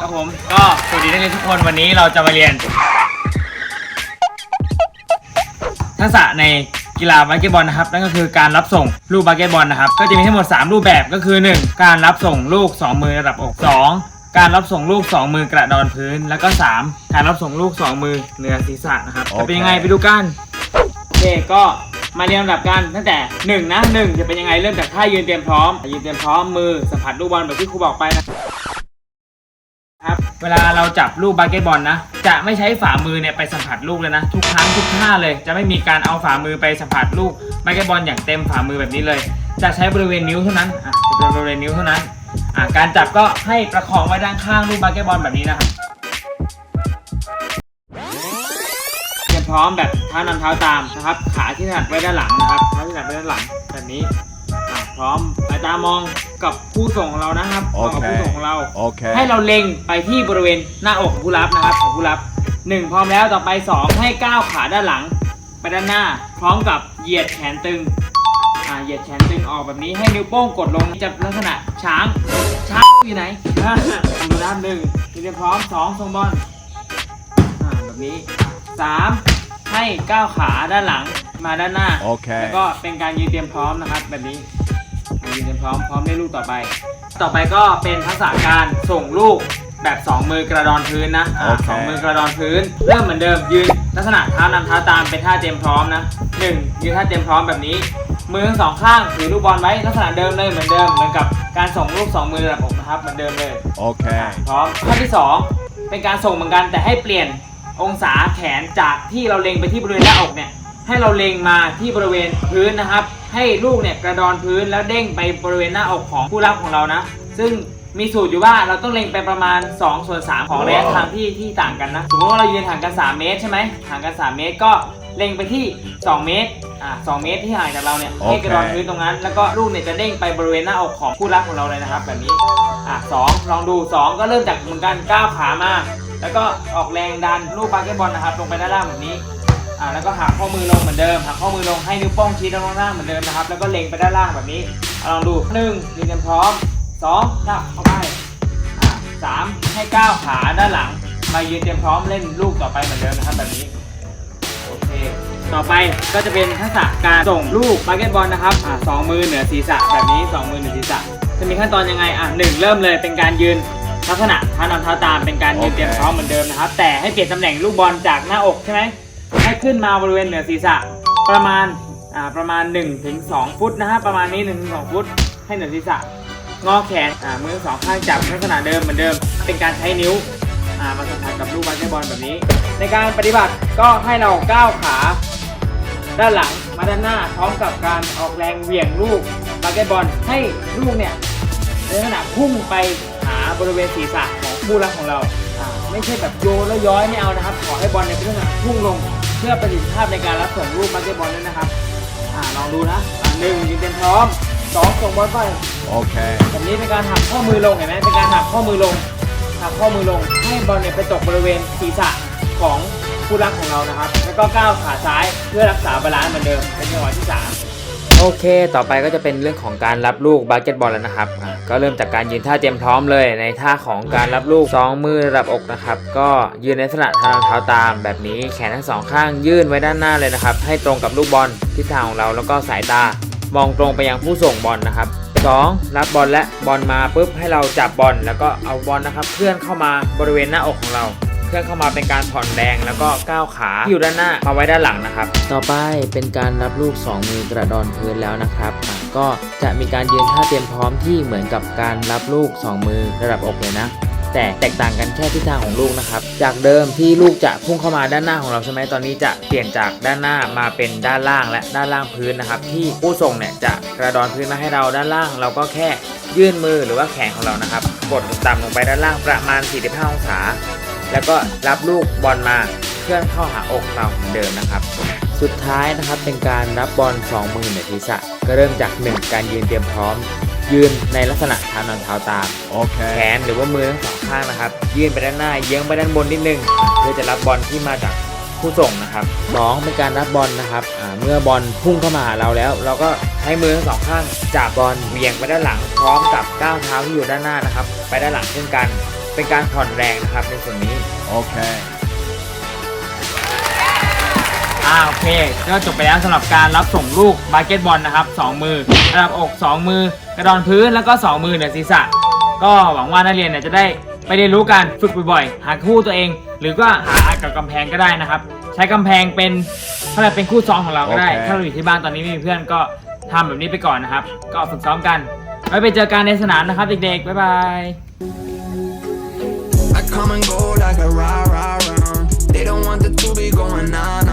ครับผมก็สวัสดีนักเรียนทุกคนวันนี้เราจะมาเรียน ทักษะในกีฬาบาสเกตบอลนะครับนั่นก็คือการรับส่งลูกบาสเกตบอลนะครับก็จะมีทั้งหมด 3 รูปแบบก็คือ 1 การรับส่งลูก 2 มือระดับอก 2 การรับส่งลูก 2 มือกระดอนพื้น แล้วก็ 3 การรับส่งลูก 2 มือเหนือศีรษะนะครับจะเป็นยังไงไปดูกันโอเคก็มาเรียงลำดับกันตั้งแต่1นะ1จะเป็นยังไงเริ่มจากท่ายืนเตรียมพร้อมยืนเตรียมพร้อมมือสัมผัสลูกบอลแบบที่ครูบอกไปนะครับ เวลาเราจับลูกบาสเกตบอลนะ จะไม่ใช้ฝ่ามือเนี่ยไปสัมผัสลูกเลยนะ ทุกครั้งทุกท่าเลย จะไม่มีการเอาฝ่ามือไปสัมผัสลูกบาสเกตบอลอย่างเต็มฝ่ามือแบบนี้เลย จะใช้บริเวณนิ้วเท่านั้นอะจะเป็นบริเวณนิ้วเท่านั้นอะการจับก็ให้ประคองไว้ด้านข้างลูกบาสเกตบอลแบบนี้นะครับเตรียมพร้อมแบบเท้านำเท้าตามนะครับ ขาที่ถนัดไว้ด้านหลังนะครับเท้าที่ถนัดไว้ด้านหลังแบบนี้ พร้อมสายตามองกับผู้ส่งของเรานะครับมองกับผู้ส่งของเรา Okay. ให้เราเล็งไปที่บริเวณหน้าอกของผู้รับนะครับของผู้รับหนึ่งพร้อมแล้วต่อไปสองให้ก้าวขาด้านหลัง ไปด้านหน้า พร้อมกับเหยียดแขนตึงอ่าเหยียดแขนตึงออกแบบนี้ให้นิ้วโป้งกดลงจะลักษณะช้างช้างอยู่ไหนอ่าดูด้านหนึ่งเตรียมพร้อมสองทรงบอลอ่าแบบนี้สามให้ก้าวขาด้านหลังมาด้านหน้า โอเค แล้วก็เป็นการยืนเตรียมพร้อมนะครับแบบนี้ ยืนเตรียมพร้อมพร้อมได้ลูกต่อไป ต่อไปก็เป็นทักษะการส่งลูกแบบ 2 มือกระดอนพื้นนะอ่าโอเค สองมือกระดอนพื้น เริ่มเหมือนเดิมยืนลักษณะเท้านำเท้าตามเป็นท่าเตรียมพร้อมนะหนึ่งยืนท่าเตรียมพร้อมแบบนี้ มือทั้งสองข้างถือลูกบอลไว้ลักษณะเดิมเลยเหมือนเดิมเหมือนกับการส่งลูกสองมือระดับอกนะครับเหมือนเดิมเลย Okay. พร้อมข้อที่ 2 เป็นการส่งเหมือนกันแต่ให้เปลี่ยนองศาแขนจากที่เราเล็งไปที่บริเวณหน้าอกเนี่ยให้เราเล็งมาที่บริเวณพื้นนะครับ ให้ลูกเนี่ยกระดอนพื้นแล้วเด้งไปบริเวณหน้าอกของผู้รับของเรานะ ซึ่งมีสูตรอยู่ว่าเราต้องเล็งไปประมาณ2ส่วน3ของระยะทางที่ที่ต่างกันนะสมมติว่าเรายืนห่างกัน 3 เมตรใช่ไหมห่างกัน 3 เมตรก็เล็งไปที่ 2 เมตรอ่า2เมตรที่ห่างจากเราเนี่ยให้กระดอนพื้นตรงนั้น แล้วก็ลูกเนี่ยจะเด้งไปบริเวณหน้าอกของผู้รับของเราเลยนะครับ แบบนี้อะสองลองดู 2 ก็เริ่มจากเหมือนกันก้าวขามาแล้วก็ออกแรงดันลูกบาสเกตบอลนะครับลงไปด้านล่างแบบนี้ อ่าแล้วก็หักข้อมือลงเหมือนเดิมหักข้อมือลงให้นิ้วโป้งชี้ด้านล่างเหมือนเดิมนะครับ แล้วก็เล็งไปด้านล่างแบบนี้เอาลองดูหนึ่งยืนเตรียมพร้อมสองจับเข้าไปอ่าสามให้ก้าวขาด้านหลัง มายืนเตรียมพร้อมเล่นลูกต่อไปเหมือนเดิมนะครับแบบนี้โอเคต่อไปก็จะเป็นทักษะการส่งลูกบาสเกตบอลนะครับอ่าสองมือเหนือศีรษะแบบนี้สองมือเหนือศีรษะจะมีขั้นตอนยังไงอะหนึ่งเริ่มเลยเป็นการยืนลักษณะเท้านำเท้าตามเป็นการยืนเตรียมพร้อมเหมือนเดิมนะครับ แต่ให้เปลี่ยนตำแหน่งลูกบอลจากหน้าอกใช่ไหม ให้ขึ้นมาบริเวณเหนือศีรษะประมาณอ่าประมาณ1ถึง2ฟุตนะฮะประมาณนี้1ถึง2ฟุต ให้เหนือศีรษะงอแขนอ่ามือสองข้างจับลักษณะเดิมเหมือนเดิม เป็นการใช้นิ้วอ่ามาสัมผัสกับลูกบาสเกตบอลแบบนี้ ในการปฏิบัติก็ให้เราก้าวขาด้านหลังมาด้านหน้าพร้อมกับการออกแรงเหวี่ยงลูกบาสเกตบอลให้ลูกเนี่ยในลักษณะพุ่งไปหาบริเวณศีรษะของผู้รับของเราอ่าไม่ใช่แบบโยนแล้วย้อยไม่เอานะครับ ขอให้บอลเนี่ยเป็นลักษณะพุ่งลง เพื่อประสิทธิภาพในการรับส่งลูกบาสเกตบอลด้วยนะครับ อ่าลองดูนะอ่าหนึ่งยืนเต็มพร้อมสองส่งบอลไป Okay. แบบนี้เป็นการหักข้อมือลงเห็นไหมเป็นการหักข้อมือลงหักข้อมือลงให้บอลเนี่ยไปตกบริเวณศีรษะของผู้รักของเรานะครับ แล้วก็ก้าวขาซ้ายเพื่อรักษาบาลานซ์เหมือนเดิมเป็นจังหวะที่สาม โอเค ต่อไปก็จะเป็นเรื่องของการรับลูกบาสเกตบอลแล้วนะครับอ่าก็เริ่มจากการยืนท่าเตรียมพร้อมเลยในท่าของการรับลูกสองมือระดับอกนะครับ ก็ยืนในลักษณะท้าเท้าตามแบบนี้แขนทั้งสองข้างยื่นไว้ด้านหน้าเลยนะครับ ให้ตรงกับลูกบอลทิศทางของเราแล้วก็สายตามองตรงไปยังผู้ส่งบอลนะครับ 2. รับบอลและบอลมาปุ๊บให้เราจับบอลแล้วก็เอาบอลนะครับเคลื่อนเข้ามาบริเวณหน้าอกของเรา เคลื่อนเข้ามาเป็นการผ่อนแรงแล้วก็ก้าวขาที่อยู่ด้านหน้ามาไว้ด้านหลังนะครับ ต่อไปเป็นการรับลูก 2 มือกระดอนพื้นแล้วนะครับอะก็จะมีการยืนท่าเตรียมพร้อมที่เหมือนกับการรับลูก 2 มือระดับอกเลยนะ แต่แตกต่างกันแค่ทิศทางของลูกนะครับ จากเดิมที่ลูกจะพุ่งเข้ามาด้านหน้าของเราใช่ไหมตอนนี้จะเปลี่ยนจากด้านหน้ามาเป็นด้านล่างและด้านล่างพื้นนะครับ ที่ผู้ส่งเนี่ยจะกระดอนพื้นมาให้เราด้านล่าง เราก็แค่ยื่นมือหรือว่าแขนของเรานะครับ กดต่ำลงไปด้านล่างประมาณ 45 องศา แล้วก็รับลูกบอลมาเคลื่อนเข้าหาอกเราเหมือนเดิมนะครับ สุดท้ายนะครับเป็นการรับบอล2มือเหนือศีรษะ ก็เริ่มจาก 1 การยืนเตรียมพร้อม ยืนในลักษณะเท้านอนเท้าตามแข Okay. นหรือว่ามือทั้งสองข้างนะครับ ยื่นไปด้านหน้าเยื้องไปด้านบนนิดนึงเพื่อจะรับบอลที่มาจากผู้ส่งนะครับสองเป็นการรับบอลนะครับอ่าาเมื่อบอลพุ่งเข้ามาหาเราแล้ว เราก็ใช้มือทั้งสองข้างจับบอลเหวี่ยงไปด้านหลัง พร้อมกับก้าวเท้าที่อยู่ด้านหน้านะครับ ไปด้านหลังเช่นกัน เป็นการผ่อนแรงนะครับในส่วนนี้ Okay. อ่าโอเคก็จบไปแล้วสำหรับการรับส่งลูกบาสเกตบอลนะครับสองมือระดับอก 2 มือกระดอนพื้นแล้วก็ 2 มือเหนือศีรษะ ก็หวังว่านักเรียนเนี่ยจะได้ไปเรียนรู้การฝึกบ่อยๆ หาคู่ตัวเอง หรือก็หากับกำแพงก็ได้นะครับ ใช้กำแพงเป็นเขาเรียกเป็นคู่ซ้อมของเราก็ได้ โอเค ถ้าเราอยู่ที่บ้านตอนนี้ไม่มีเพื่อนก็ทำแบบนี้ไปก่อนนะครับ ก็ฝึกซ้อมกันไว้ไปเจอกันในสนามนะครับเด็กๆบ๊ายบาย I Come and go like a rah rah round. They don't want the to be going on.